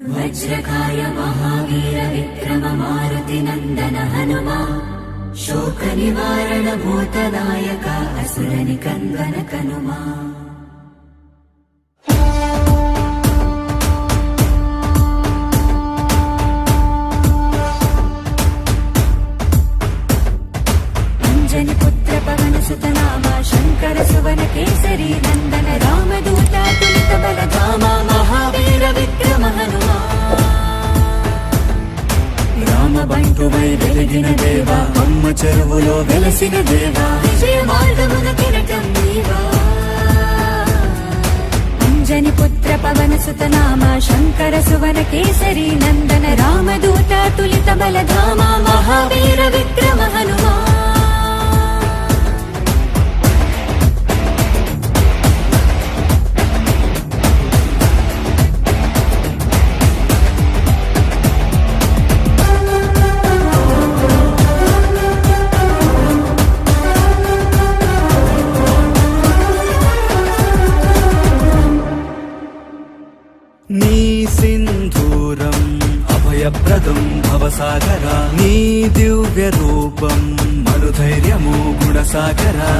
वज्रकाय महावीर विक्रम मारुति नन्दन हनुमा शोकनिवारण भूतनायक असुरनिकन्दन कनुमा బంటువై వెలిగిన దేవా అమ్మ చెరువులో వెలసిన దేవా. విజయ మార్గమున కిరటం నీవా. అంజని పుత్ర పవన సుత నామ శంకర సువన కేసరి నందన రామదూత తులిత బలధామ మహావీర నీ సింధూరం అభయప్రదం భవసాగర నీ దివ్య రూపం మరుధైర్యము గుణసాగరా.